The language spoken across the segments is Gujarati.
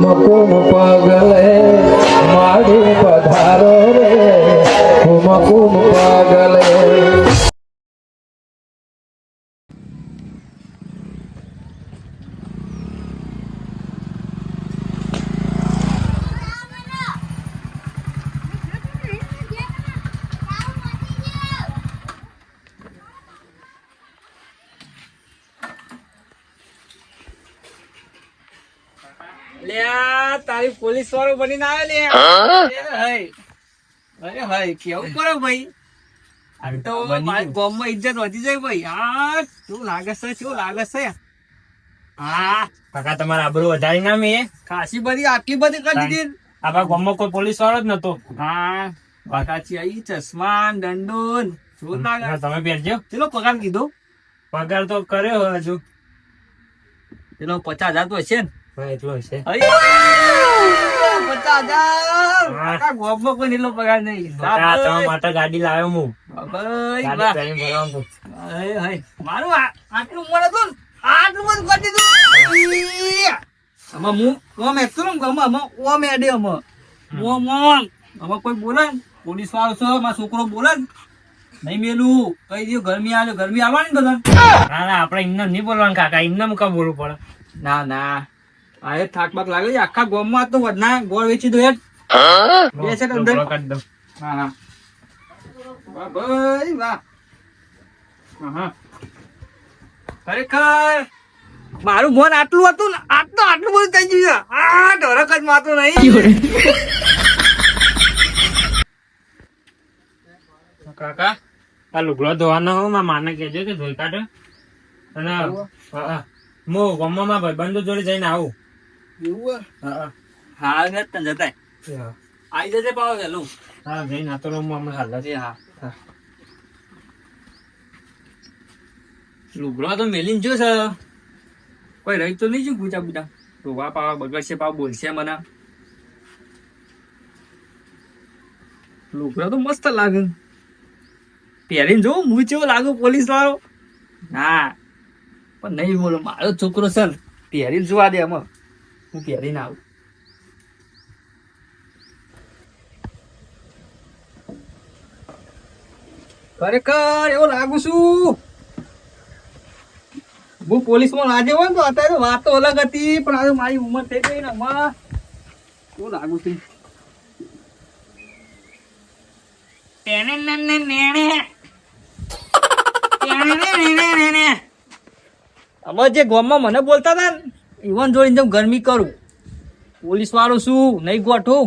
કુમ કુમ પગલે માડી પધારો રે કુમ કુમ પગલે લ્યા વાળો બનીને આવ્યો લે અરે ભાઈ કેવું કરો ભાઈ? તો મારી ગામમાં ઇજ્જત વધી જાય ભાઈ. હા શું લાગે છે શું લાગે છે? હા કાકા તમારા આબરૂ વધારી ના મેં ખાસી બધી આટલી બધી કરી દીધી. આપણા ગામમાં કોઈ પોલીસ વાળો જ નતો. હા. વાકાચી આવી ચશ્મા દંડોન. શું લાગે? તમે પહેરજો. ચલો પગાર કીધો? પગાર તો કર્યો હજુ. પેલો પચાસ હજાર તો હશે ને? હા, એટલો હશે. ગાડી લાવ્યો હું બધું કોઈ બોલે પોલીસ વાળો છે મારો છોકરો બોલે નહીં મેલું કઈ દઉં ગરમી આવે ગરમી આવવાની ને બધાને. ના ના, આપણે એમને નહીં બોલવાનું કાકા, એમને મુકા બોલવું પડે ના ના આ એ થાક બાક લાગે છે. આખા ગામમાં તો વધના ગોળ વેચી દો હેડ. બે છે અંદર. હા હા. વાહ ભાઈ વાહ. હા, હા ખરેખર મારું મન આટલું હતું ને આટલું આટલું બધું થઈ ગયું આ ઢોરક જ માતું નહીં. કાકા આ લુગડો ધોવાનો હો મારા માને કહેજો કે ધોઈ કાઢે. અને મો હા. માં ગામમાં મારા ભાઈબંધો જોડે જઈને આવું. હા, હા. હા. ને તને જતાય. આવી જજે પાવ વહેલું. હા જઈને આતો રહું હું હમણાં હાલ જ. હા. લુગડો તો મેલીને જો છે. કોઈ રહી તો નહીં જો ગુજા બુજા રોવા પાવા બગડશે પાવ બોલશે મને. લુગડા તો મસ્ત લાગે. પહેરીને જો હું ચેવો લાગુ પોલીસ વાળો? ના. પણ નહીં બોલો મારો છોકરો સર પહેરીને જોવા દે આમાં હું પહેરીને આવું. ખરેખર એવો લાગુ છું. હું પોલીસમાં લાજે હોય ને તો અત્યારે વાત તો અલગ હતી પણ આજે મારી ઉંમર થઈ ગઈ ને હમણાં શું લાગુ છું. હવે જે ગામમાં મને બોલતા હતા ને ઈવન જોડીને જેમ ગરમી કરું પોલીસ વાળો શું નહીં ગોઠું?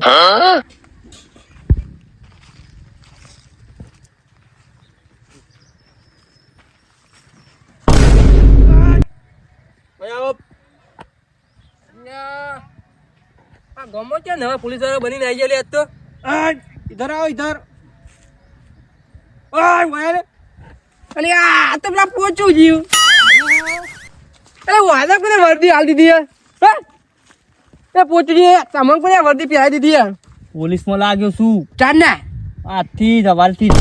આ ગામમાં ને પોલીસવાળા બનીને આવી ગયા લે આજ તો ઇધર આવો ઇધર ઓય વાયરે અલે આ તો પેલા પોચું જીવ. અરે મને વર્દી હાલ દીધી યાર હા? એ પોચું જી તમને કોને વર્દી પહેરાવી દીધી યાર પોલીસમાં લાગ્યો શું ચાલ ને આજથી જ હવાલથી જ.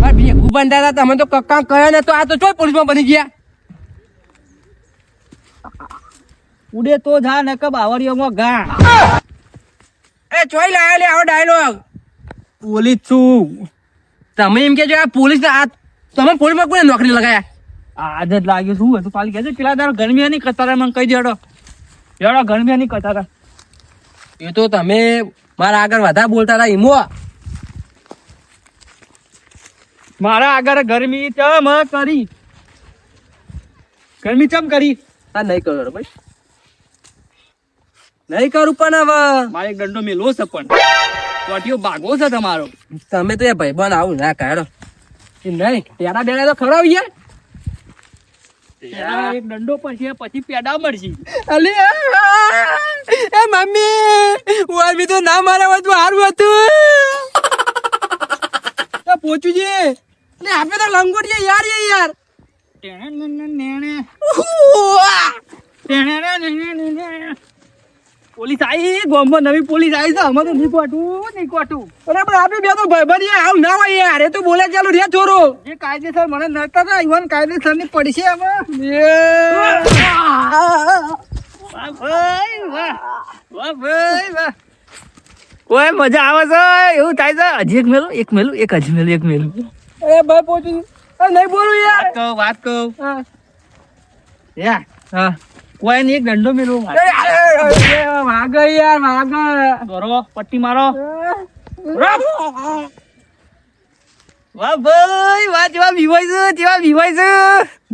ભેગું બંધારા તમે તો કક્કા કર્યા ને તો આ તો ચોય પોલીસમાં બની ગયા. ઉડે તો જા ને કે બાવરીઓમાં ગા એ ચોઈ લાયો લે આવો ડાયલોગ પોલીસ છું. તમે એમ કેજો આ પોલીસ આ તમે પોલીસમાં કોને નોકરી લગાયા? આજ જ લાગ્યું શું હતું પાલી કહેજો. પેલા દારો ગરમી ની કતારા મને કહી દેડો દેડો ગરમી ની કતારા એ તો તમે મારા આગળ વધારે બોલતા હતા ઈમો. મારા આગળ ગરમી ચમ કરી. ગરમી ચમ કરી? આ નહીં કરો ભાઈ. નહીં કરું પણ હવે. મારે એક દંડો મેલો છે પણ. કોટીઓ ભાગવો છે તમારો. તમે તો એ ભાઈ બન આવું ના કાઢો. નહીં પેડા બેડા તો યાર પેડા એક દંડો પછી પછી પેડા મળશે. અલે એ મમ્મી હું તો ના મારા હતું હારું હતું. પોચું છે ને આપે તો લંગોટી યાર એ યાર. પોલીસ આવી ગોમમાં નવી પોલીસ આવી છે અમે તો નહીં કોટું નહીં કોટું અરે પણ આપણે બે તો ભાઈ આવ ના હોય યાર એ તો બોલે ચાલુ રે ચોરો. જે કાયદેસર મને નડતા હતા ઈવન કાયદેસરની વાહ વાહ વાહ ઓય મજા આવે છે એવું થાય છે. હજી એક મેલું એક મેલું એક હજી મેલું એક મેલું. એ ભાઈ પહોંચી નહીં બોલું યાર. વાત કહું વાત કહું. હા. યા. હા. કોઈ નહીં એક દંડો મેળવો વાગો યાર વાગો. દોરો પટ્ટી મારો. વાહ ભાઈ વાહ જેવા બીવાય છે બીવાય છે.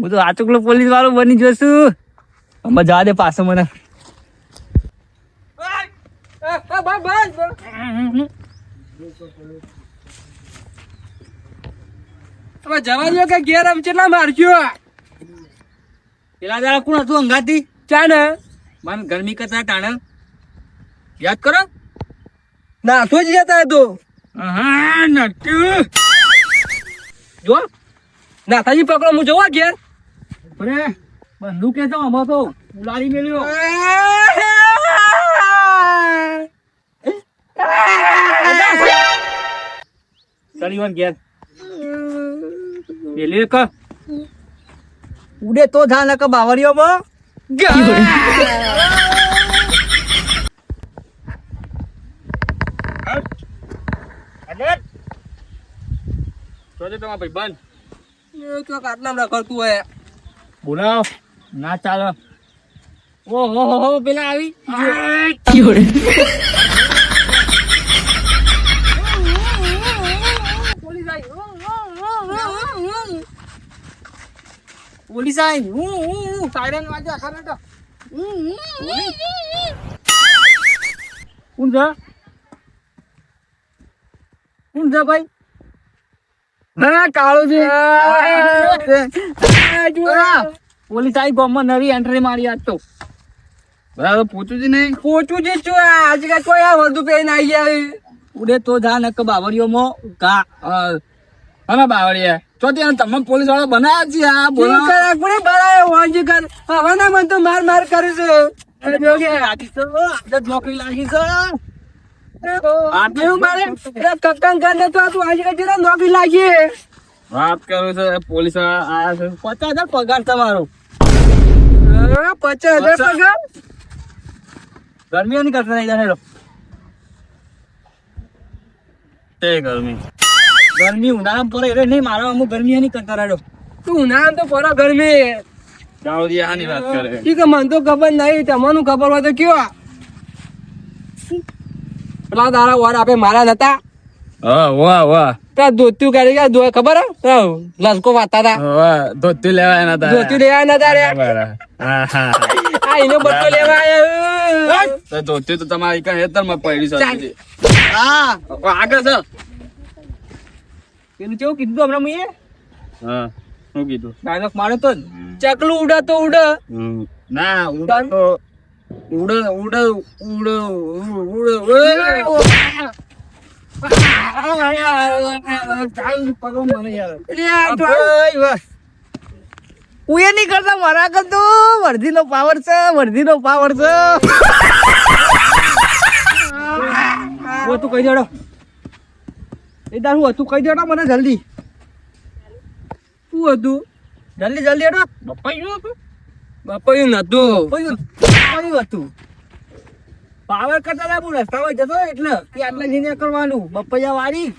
હું તો આચુકલો પોલીસ વાળો બની જશું અમે જવા દે પાછો મને. જવા દો કે ઘેર આમ કેટલા મારજો પેલા દાડા કોણ હતું અંગાતી ચા ને મને ગરમી કરતા ટાણે યાદ કરો? નાસો જ જતા તો હા નટુ. જો. નાથાજી પકડો હું જોવા ઘેર. અરે બંદૂક કે તો આમાં તો ઉલાડી મેલ્યો. સરીવન ઘેર. પેલી ક ઉડે તો થા નક બાવરીઓમાં બોલાવ ના ચાલો ઓહો પેલા આવી પોલીસ આવી હું હું સાયરન વાગે આખા નાટક કોણ છે? કોણ છે ભાઈ? ના કાળો છે. પોલીસ આવી ગામમાં નવી એન્ટ્રી મારી આજ તો. બરાબર પૂછું જ નહીં? પૂછું જ છું. આજકાલ કોઈ આ વધુ પહેરીને આવી ગયા. ઉડે તો જા નક બાવરીઓમાં કા હા બાવળિયા તો ત્યાં તમે પોલીસવાળા બનાવ્યા છે આ બોલો કોને બરાય વાંજી કર. હવે ના મન તો માર માર કરે છે. અરે કે તો નોકરી લાગી છે. આટલું મારે કક્કન કરને તો તું આજે કઈ જરા નોકરી લાગી વાત કરું છે પોલીસવાળા આયા છે. પચાસ હજાર પગાર તમારો. પચાસ હજાર. પગાર? નહીં કરતા નહીં જાણે તે ગરમી. ગરમી ઉનાળામાં પડે એટલે નહીં મારા અમુક ગરમી નહીં કરતા તું ઉનાળામાં તો પરો ગરમી. દાઉદી આની વાત કરે. ઠીક છે, મને તો ખબર નહીં તમને ખબર હોય તો કયો. પેલા તારા વાર આપે મારા નતા. હા વાહ વાહ. તા ધોત્યું કરી ગયા ધો- ખબર હે? લસકો વાતા હતા. વાહ ધોતી લેવા નતા. ધોત્યું લેવા નતા રે. આ એનો બટકો લેવા આયા. તો ધોતી તો તમારી કઈ હેતરમાં પડી. છે હા આગળ છે પેલું કેવું કીધું હમણાં મેં? હા શું કીધું? ડાયલોગ માર્યો તો ચકલું ઉડે તો ઉડે. ના ઉડે તો ઉડે ઉડે ઉડે ઉડે ઉએ નહીં કરતા મારા કરતો વર્ધીનો પાવર છે વર્ધીનો પાવર છે. તું કહી દેડો. એ હું હતું કહી દેડો મને જલ્દી. શું હતું? જલ્દી જલ્દી એડો બપાયું હતું? બાપા નતું બપાયું બપાયું હતું. પાવર કરતા હતા હું રસ્તામાં જતો એટલે કે આટલા જઈને કરવાનું બપૈયા વાળી.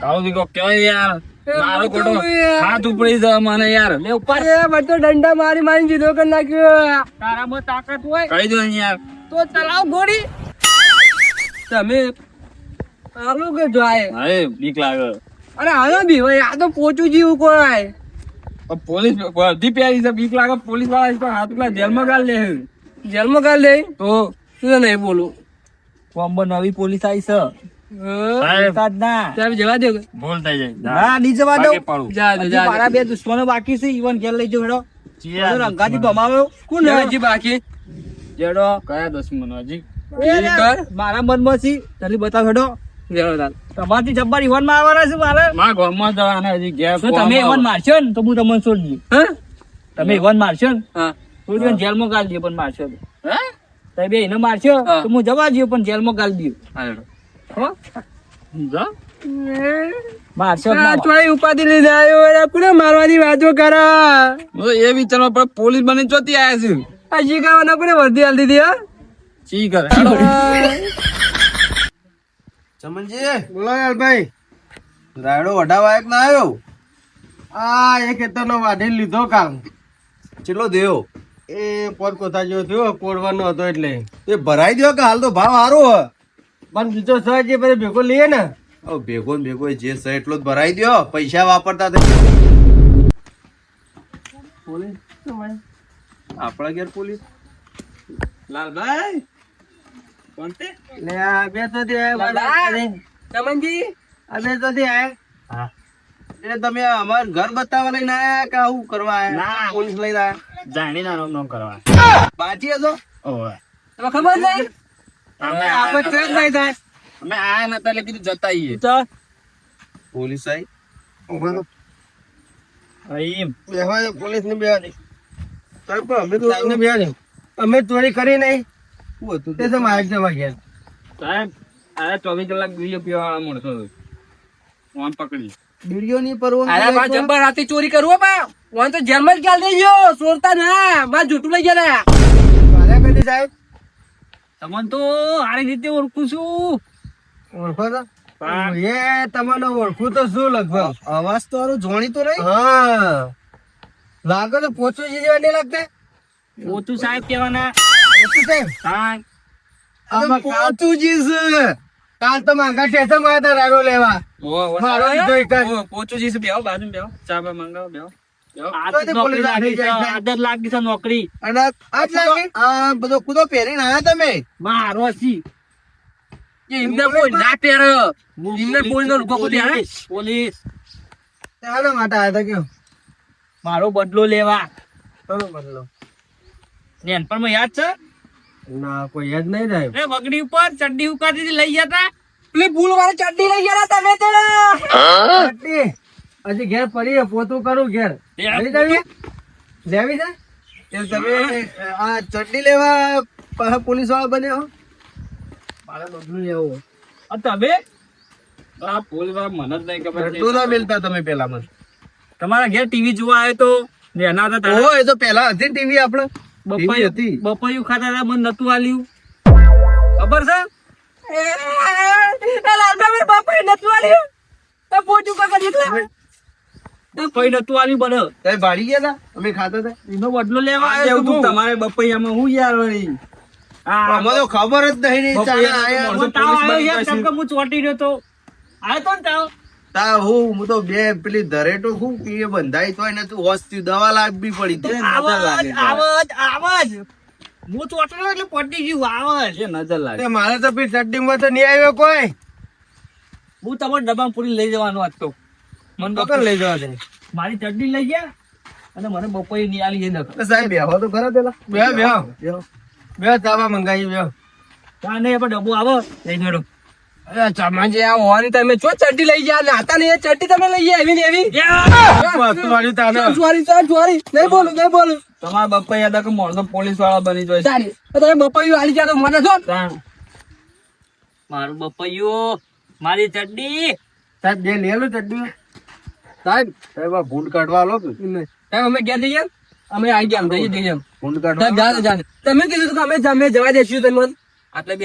કાળો દીકો કહેવાય યાર? મારો એ ખોટો બધું યાર. હાથ ઉપડી જાય મને યાર. લે ઉપર અરે બધો દંડા મારી મારી જીધો કરી નાખ્યો. તારામાં તાકાત હોય કહી દો યાર. તો ચલાવ ગોળી. તમે આલું કે જાય હા એ બીક લાગે. અરે હાલો બી ભાઈ આ તો પોચું જીવું કોઈ. પોલીસ વર્દી પ્યારી છે બીક લાગે પોલીસવાળા તો હાથ પેલા જેલમાં ગાળ લે જેલમાં કાલ લે તો? શું છે નહીં બોલું? કોમ્બો નવી પોલીસ આવી છે. જવા દે. ભૂલ થઈ જાય. ના નીચે વાદો બાકી દે, જા મારા બે દુશ્મનો બાકી છે ઈવન ઘેર લઈ જાઓ હેડો. ચિયા ભમાવ્યો કોણ હજી બાકી? જેડો? કયા દુશ્મનો હજી? કર. મારા મનમાં છે જલ્દી બતાવ હેડો. જવા. તમારથી જબ્બર ઈવનમાં આવવાના છે મારે? જવાના હજી તો તમે ઈવન મારશો ને તો હું તમને છોડી દઉં તમે ઈવન મારશો ને? હા. છોડી દઉં જેલમાં ગાળ પણ મારશો તમે બે એને મારશો તો હું જવા દઉં પણ જેલમાં ગાળ દઉં. હાલો. હો? જા. આ આવ્યો મારવાની વાતો કરા? એ વિચારવા પણ પોલીસ બની ચોથી આયા છે. હજી ગાવાના કોને વર્દી હાલ દીધી હા? ચી કરે? ચમનજી બોલો યારભાઈ રાયડો વઢાવા એક ના આવ્યો. આ એક ખેતરનો વાઢી લીધો કામ ચેટલો દેવો એ પોત કોથા જેવો થયો કોડવાનો હતો એટલે. એ ભરાઈ દો કે હાલ તો ભાવ સારો હ? પણ બીજો સહ જે પછી ભેગો લઈએ ને. ઓ ભેગો ને ભેગો જે સહ એટલો જ ભરાઈ દો પૈસા વાપરતા થઈ પોલીસ આપણા ઘેર પોલીસ? લાલભાઈ! કોણ તે? લે બે તો દે ચમનજી આ બે તો દે હા. એટલે તમે અમાર ઘર બતાવવા લઈને આયા કે આવું કરવા આયા? ના. પોલીસ લઈને આયા? જાણી ના નોમ કરવા. બાજી હતો ઓવે. તમે ખબર નહીં અમે આપણે ટ્રેન નહીં થાય. અમે આયા નતા એટલે કીધું જતા આઈએ. તો? પોલીસ આઈ? રહો. અહીં બેહવા પોલીસ ને બેહવા દે. પણ અમે તો અમે ચોરી કરી નહીં. શું હતું તે તો? મારે જવા ગયા સાહેબ આ ચોવીસ કલાક બીજો પીવા માણસો ફોન પકડી. વીડિયો નહીં પરવો અરે બા જબ્બર રાતે ચોરી કરું બા. વાન તો જેલમાં જ ગાલ દેજો ચોરતા ના. બા જૂઠું લઈ ગયા મારે કદી સાહેબ. તમને તો આરી રીતે ઓળખું છું. ઓળખો તો. એ તમને ઓળખું તો શું લગભગ. અવાજ તો હારો જોણી તો નહીં હા. લાગે તો પોચું છે જેવા નહીં લાગતા. કેવાના પોચું સાહેબ આમાં પોચુજી છે કાલ તો માંગા સ્ટેશનમાં હતા રાડો લેવા? મારો લીધો એક જ. પોચું જઈશું બેહો બાજુ બેહો. ચા બા મંગાવો બેહો. તો તે છે. છે. નોકરી. બધો કૂદો પહેરીને આયા તમે? મારો છી. એ એમને કોઈ ના પહેર. એમને પોલીસ નો પોલીસ. શાના માટે આયા હતા કયો મારો બદલો લેવા. બદલો બદલો નેનપણમાં યાદ છે? ના કોઈ યાદ નહીં થાય એ વગડી ઉપર ચડ્ડી ઉકાતી લઈ ગયા તા. પેલી ભૂલ વાળી ચડ્ડી લઈ ગયા તમે તો. ચડ્ડી? હજી ઘેર પડી પોતું કરું ઘેર. લઈ જાવી? લેવી છે? એ તમે આ ચડ્ડી લેવા પોલીસવાળા બન્યા મારે બધું લેવું આ તમે? આ પોલીસવાળા મને જ નહીં ખબર. રટ્ટુ ના મિલતા તમે પેલા મને તમારા ઘેર ટીવી જોવા આવ્યો તો એના હતા ઓ એ તો પેલા હતી ટીવી આપણે. બપૈયું હતી. બપૈયું ખાતા હતા મને નતું આલ્યું. ખબર છે? કોઈ નતું આલ્યું. બને તમે ભાડી ગયા હતા? અમે ખાતા હતા? એનો બદલો લેવા આ આવ્યો એવું છું. તું તમારે બપૈયામાં હું યાર વળી? તો ખબર જ નહીં તો હું હું તો બે પેલી ધરેટો હું એ બંધાઈ તો ને તું. હોસ્તી દવા લાગવી પડી. તે નજર આવાજ લાગે. આવાજ આવાજ. હું ચોટલો એટલે પડી ગયું આવાજ. એ નજર લાગે. મારે તો પી ચડ્ડીમાં તો નહીં આવ્યો કોઈ. હું તમારે ડબ્બા પૂરી લઈ જવાનો આજ તો. મને તો લઈ જવા દે. મારી ચડ્ડી લઈ ગયા અને મને બપોરે ની આલી જઈ તો સાહેબ બેહો તો ખરા પેલા. બે બે બે ચાવા મંગાવી બે નહીં પણ ડબ્બો આવો. લઈ જડો અરે ચમાજી આ હોવાની તમે ચો ચડ્ડી લઈ ગયા? નાતા નહીં એ ચડ્ડી તમે લઈ ગયા એવી? ને એવી વસ્તુ તાને. ચોરી ચોરી ચોરી નહીં બોલું નહીં બોલું. તમારા બપૈયા હતા કે મોણસો પોલીસવાળા બની જાય સારી તમે બપૈયું આલી ગયા તો મને જો. મારું બપૈયું મારી ચડડી. સાહેબ બે લે લો ચડ્ડી. સાહેબ સાહેબ આ ભૂંડ કાઢવા લો સાહેબ અમે ગયા જઈએ? અમે આવી ગયા અમે જઈએ. ભૂંડ કાઢવા. તમે કીધું કે અમે અમે જવા દેશું તમને. આટલે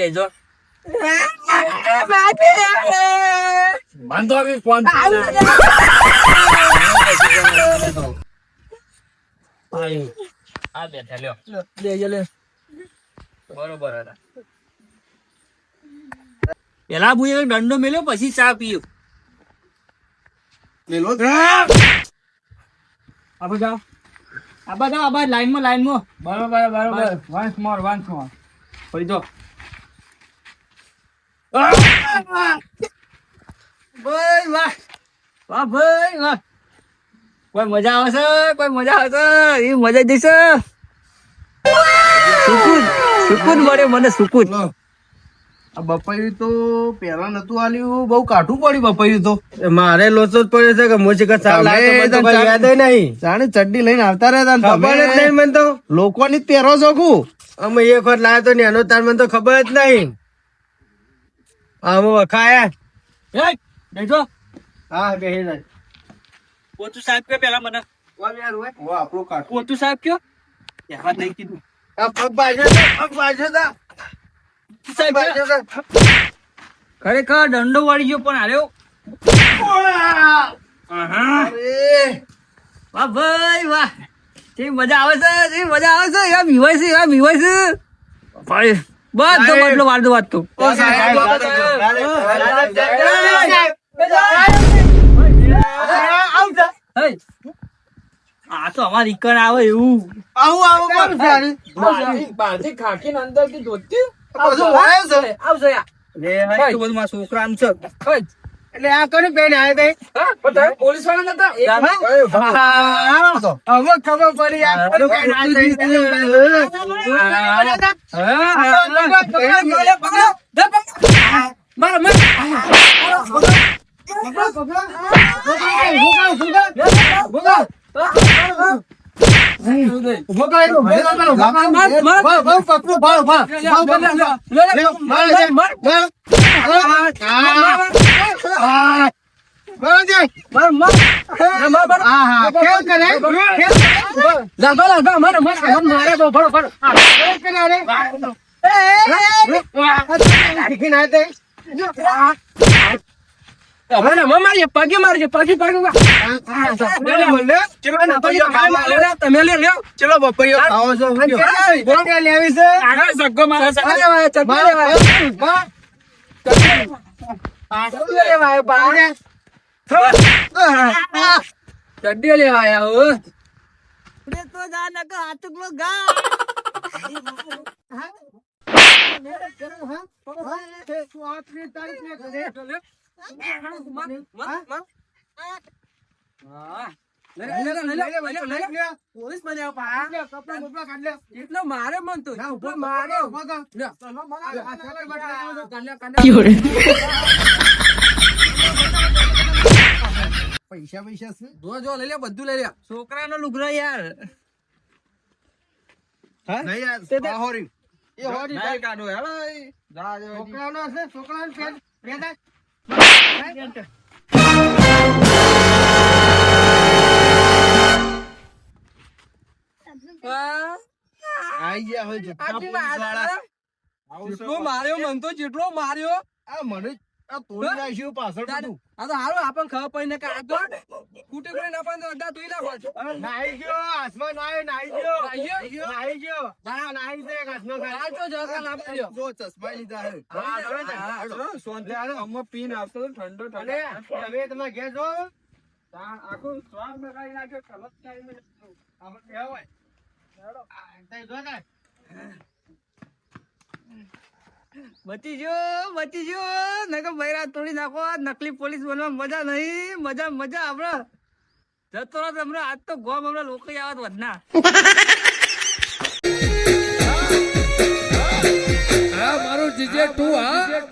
લે બરોબર હતા પેલા હું દંડો મેલ્યો પછી ચા પીયો લે લો આપણે જાઓ આબા જાઓ આબા લાઈનમાં લાઈનમાં બરોબર બરોબર વન્સ મોર વન્સ મોર ફરી જો ભાઈ વાહ વાહ ભાઈ વાહ કોઈ મજા આવે કોઈ મજા આવે એ મજા જઈશે સુકૂન સુકૂન મળે મને સુકૂન આ બપૈયું તો પેલા નતું આલ્યું બહુ કાઠું પડ્યું બપૈયું તો. મારે લોચો જ પડ્યો છે કે મોચી કા ચાલ યાદ નહીં જાણે ચડ્ડી લઈને આવતા રહેતા ને ખબર જ નહીં મને તો. લોકોની જ પહેરો છો અમે એક વખત લાવ્યો તો ને એનો તાર મને તો ખબર જ નહીં. આમ વખાયા એ બેઠો. હા બેહી જાય પોતું સાહેબ કે પેલા મને? આપણું કાઠું પોતું સાહેબ કયો? પહેલા નહીં કીધું. આ પગ બાજુ પગ બાજુ છે. સાહેબ બાજુ. ખરેખર દંડો વાળી ગયો પણ હાર્યો અરે, વાહ ભાઈ વાહ. તે મજા આવે છે તે મજા આવે છે. એવા બીવાય છે એવા બીવાય છે. ભાઈ બધો બદલો સાહેબ, સાહેબ, આ તો અમાર ઈકણ આવે એવું. આવું આવું આની? બહારથી ખાખીને અંદરથી ધોતી. આવજો યાર લે તો બધું મારા છોકરાનું છે. એટલે આ કોને બેન આવી હતી? હા પણ તમે પોલીસવાળા નતા? હા, હવે ખબર પડી માર પગે મારજો પગે પગે. તમે લે લ્યો ચલો બપૈયો ખાવો છો લેવી છે આગળ સગ્ગો મારે છે. બાર, બાર, બાર. ચડ્ડીઓ લેવા આયા હો તો જા નક હાથુકલો ગા પોલીસ બન્યા પા એટલો મારે મન તું મારે પૈસા પૈસા છે? જો જો લઈ લે બધું લઈ લે. છોકરાનો લુગડો યાર. નહીં યાર, હોરી. એ હોરી નાઈ કાઢો હેલો જા જો છોકરાનો છે છોકરાનો પેન પેદા હા. આઈ ગયા. જેટલો માર્યો મન તો જેટલો માર્યો. આ મને તોડી નાખ્યું પાછળ બધું. આ તો હારું આપણને ખબર પડી ને કે આ તો કૂટે કરી નાખવા તો અડધા નાખવા નાઈ ગયો હાથમાં નાયો નાઈ ગયો નાઈ ગયો? નાઈ ગયો ના નાઈ તો જગા દ્યો. જો ચશ્મા લીધા હે. હા, હા, જો, શાંતિ હાલો, આમાં આવતો તો ઠંડો અને તમે ઘેર જો આખું સ્વાદ નાખ્યો, કલર કાઢી નાખ્યો. આમાં કેવું હોય? આ, તઈ જો ને. બચી જો બચી જો નકર બૈરા તોડી નાખો. નકલી પોલીસ બનવા મજા નહીં. મજા મજા આપડે. જતો રહો તમને. આજ તો ગોમ હમણાં લોકો આવત વધના. મારું જીજે તું હા?